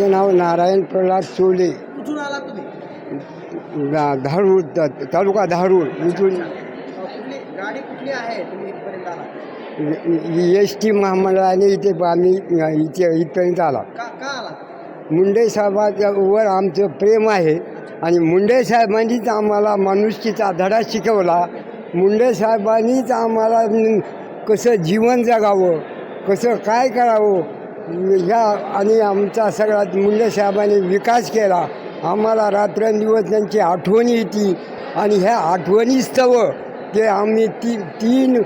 माझं नाव नारायण प्रल्हाद सोले. कुठून आला तुम्ही? गा- धारूर त- तालुका धारूर इथून. अ, कुठली गाडी कुठली आहे तुम्ही इथपर्यंत आला एस टी महामंडळाने इथे आम्ही इथे इथपर्यंत आला. का का आला मुंडे साहेबाच्या वर आमचं प्रेम आहे. आणि मुंडे साहेबांनीच आम्हाला माणुसकीचा धडा शिकवला. मुंडे साहेबांनीच आम्हाला न- कसं जीवन जगावं कसं काय करावं ह्या आणि आमचा सगळा मुंडे साहेबांनी विकास केला. आम्हाला रात्रंदिवस त्यांची आठवणी येते. आणि ह्या आठवणीस्तव ते आम्ही ती तीन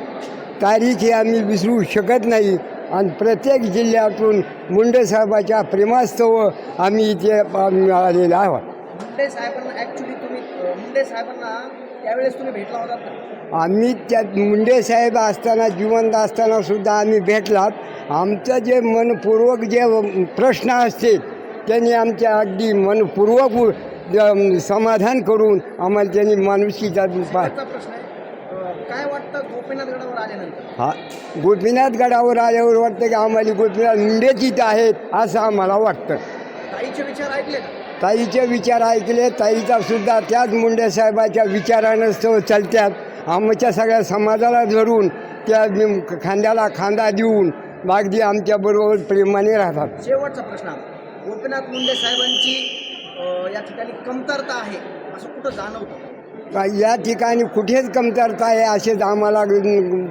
तारीख ही आम्ही विसरू शकत नाही. आणि प्रत्येक जिल्ह्यातून मुंडे साहेबाच्या प्रेमास्तव आम्ही इथे आलेलो आहोत. मुंडे साहेबांना ॲक्च्युली तुम्ही अ, मुंडे साहेबांना त्यावेळेस तुम्ही भेटला होता का? आम्ही त्या मुंडे साहेब असताना जिवंत असताना सुद्धा आम्ही भेटलात. आमचं जे मनपूर्वक जे प्रश्न असतील त्यांनी आमच्या अगदी मनपूर्वक समाधान करून आम्हाला त्यांनी माणुसकीचा पा काय वाटतं गोपीनाथ गडावर आल्यानंतर? हा गोपीनाथ गडावर आल्यावर वाटतं की आम्हाला गोपीनाथ मुंडेच इथं आहेत असं आम्हाला वाटतं. ताईचे विचार ऐकले ताईचे विचार ऐकले ताईचा सुद्धा त्याच मुंडे साहेबाच्या विचारानं तो चालत्यात. आमच्या सगळ्या समाजाला धरून त्या खांद्याला खांदा देऊन अगदी आमच्याबरोबर प्रेमाने राहतात. शेवटचा प्रश्न. गोपीनाथ मुंडे साहेबांची अ, या ठिकाणी कमतरता आहे असं कुठं जाणवतं? का या ठिकाणी कुठेच कमतरता आहे असेच आम्हाला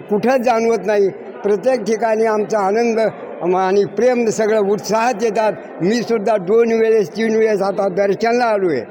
कुठंच जाणवत नाही. प्रत्येक ठिकाणी आमचा आनंद आणि प्रेम सगळं उत्साहात येतात. मी सुद्धा दोन वेळेस तीन वेळेस आता दर्शनाला आलो आहे